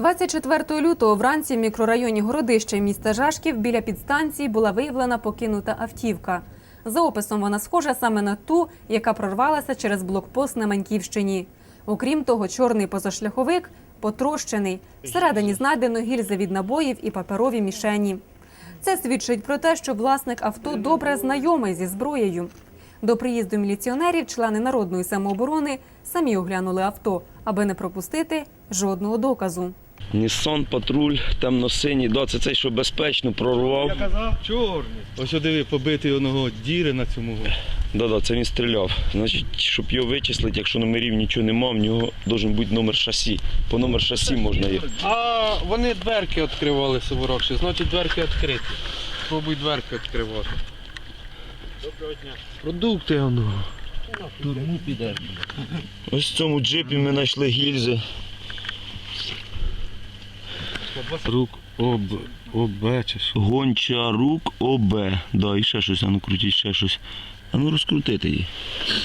24 лютого вранці в мікрорайоні Городище міста Жашків біля підстанції була виявлена покинута автівка. За описом вона схожа саме на ту, яка прорвалася через блокпост на Маньківщині. Окрім того, чорний позашляховик потрощений. Всередині знайдено гільзи від набоїв і паперові мішені. Це свідчить про те, що власник авто добре знайомий зі зброєю. До приїзду міліціонерів члени народної самооборони самі оглянули авто, аби не пропустити жодного доказу. Нісан патруль темно-синій. Да, це цей, що безпечно прорвав. Я казав, чорний. Ось о, диви, побитий оного діри на цьому. Да, да, це він стріляв. Значить, щоб його вичислити, якщо номерів нічого нема, в нього має бути номер шасі. По номер шасі можна їх. А вони дверки відкривали суворовші, значить дверки відкриті. Спробуй дверки відкривати. Доброго дня. Продукти воно. Турму піде. Ось в цьому джипі ми знайшли гільзи. Рук об, об, чи що? Гончарук ОБ. Да, і ще щось, а ну крутіть ще щось. А ну розкрутити її.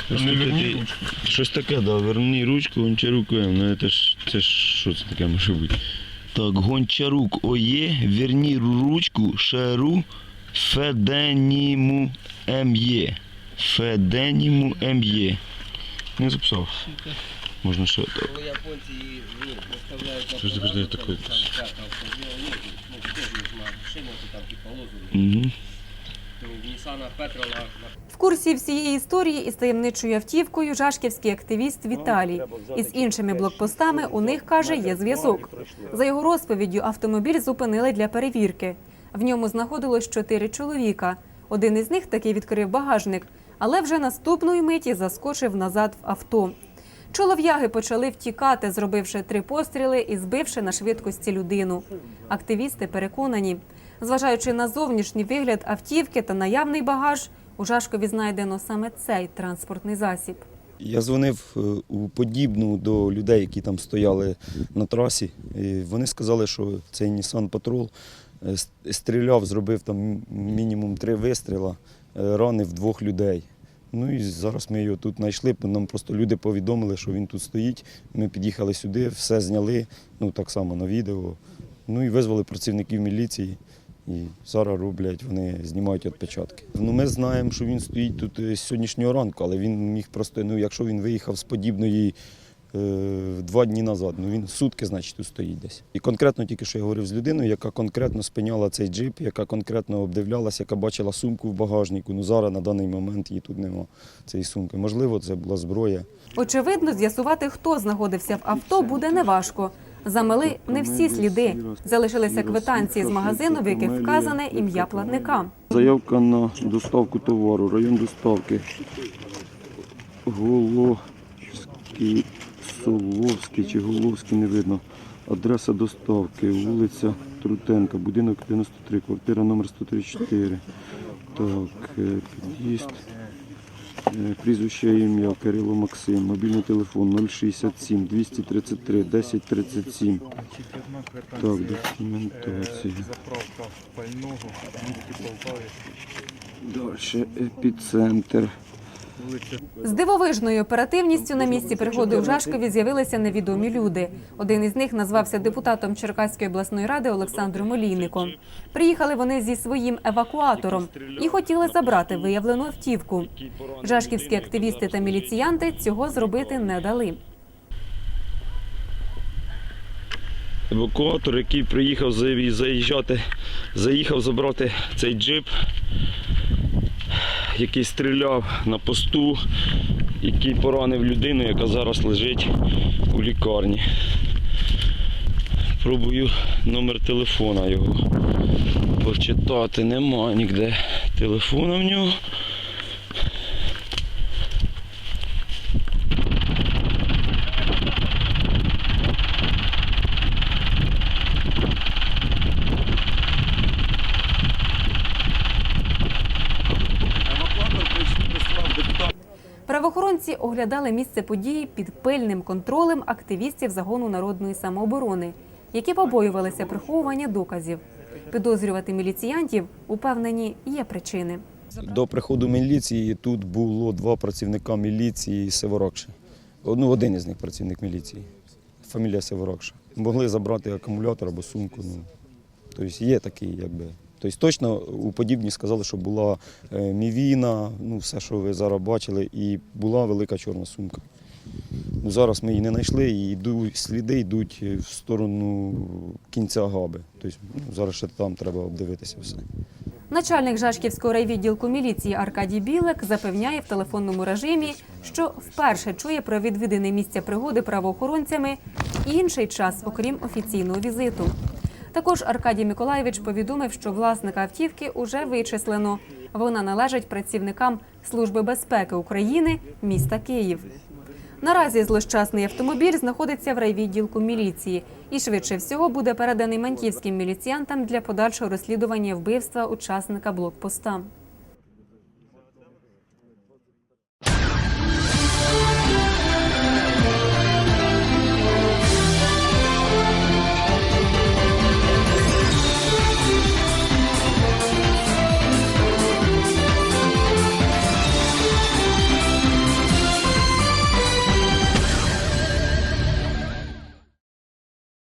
Розкрутити. Щось таке, да, верні ручку, гончарук М. Ну це ж це ж що це таке може бути? Так, гончарук ОЄ, верні ручку, шеру, феденіму МЄ. Феденіму МЄ. Не записав. Можна ще так. Коли японці її ну, на Подожди, такой- ну. Угу. Петрола на В курсі всієї історії із таємничою автівкою жашківський активіст Віталій. Із іншими блокпостами у них каже є зв'язок. За його розповіддю, автомобіль зупинили для перевірки. В ньому знаходилось чотири чоловіка. Один із них таки відкрив багажник, але вже наступної миті заскочив назад в авто. Чолов'яги почали втікати, зробивши три постріли і збивши на швидкості людину. Активісти переконані, зважаючи на зовнішній вигляд автівки та наявний багаж, у Жашкові знайдено саме цей транспортний засіб. Я дзвонив е, у подібну до людей, які там стояли на трасі. Вони сказали, що цей е, с- стріляв, зробив там мінімум три вистріла, е, ранив двох людей. Ну і зараз ми його тут знайшли. Нам просто люди повідомили, що він тут стоїть. Ми під'їхали сюди, все зняли, ну так само на відео. Ну і визвали працівників міліції. І зараз роблять, вони знімають відпечатки. Ну, ми знаємо, що він стоїть тут е, з сьогоднішнього ранку, але він міг просто, ну якщо він виїхав з подібної е, два дні назад, ну він сутки, значить, тут стоїть десь. І конкретно тільки що я говорив з людиною, яка конкретно спиняла цей джип, яка конкретно обдивлялася, яка бачила сумку в багажнику. Ну зараз на даний момент її тут нема, цієї сумки. Можливо, це була зброя. Очевидно, з'ясувати, хто знаходився в авто, буде неважко. Замели не всі сліди. Залишилися квитанції з магазину, в яких вказане ім'я платника. Заявка на доставку товару, район доставки. Головський, Соловський чи Головський, не видно. Адреса доставки, вулиця Трутенка, будинок 93, квартира номер 134. Так, е, під'їзд. Е, Прізвище ім'я Кирило Максим, мобільний телефон 067 233 1037. Так, документація. Заправка пального, Далі епіцентр. З дивовижною оперативністю на місці пригоди у Жашкові з'явилися невідомі люди. Один із них назвався депутатом Черкаської обласної ради Олександром Олійником. Приїхали вони зі своїм евакуатором і хотіли забрати виявлену автівку. Жашківські активісти та міліціянти цього зробити не дали. Евакуатор, який приїхав заїжджати, заїхав забрати цей джип, який стріляв на посту, який поранив людину, яка зараз лежить у лікарні. Пробую номер телефона його почитати. Нема ніде телефона в нього. Правоохоронці оглядали місце події під пильним контролем активістів загону народної самооборони, які побоювалися приховування доказів. Підозрювати міліціянтів упевнені є причини. До приходу міліції тут було два працівника міліції Севорокши. Ну, один із них працівник міліції. Фамілія Севорокша. могли забрати акумулятор або сумку. Ну, тобто є такий, якби. Тобто точно у подібні сказали, що була е, мівіна, ну все, що ви зараз бачили, і була велика чорна сумка. Ну, зараз ми її не знайшли, і йдуть, сліди йдуть в сторону кінця габи. Тобто ну, зараз ще там треба обдивитися все. Начальник Жашківського райвідділку міліції Аркадій Білик запевняє в телефонному режимі, що вперше чує про відвідини місця пригоди правоохоронцями інший час, окрім офіційного візиту. Також Аркадій Миколаєвич повідомив, що власника автівки уже вичислено. Вона належить працівникам Служби безпеки України міста Київ. Наразі злощасний автомобіль знаходиться в райвідділку міліції і швидше всього буде переданий манківським міліціянтам для подальшого розслідування вбивства учасника блокпоста.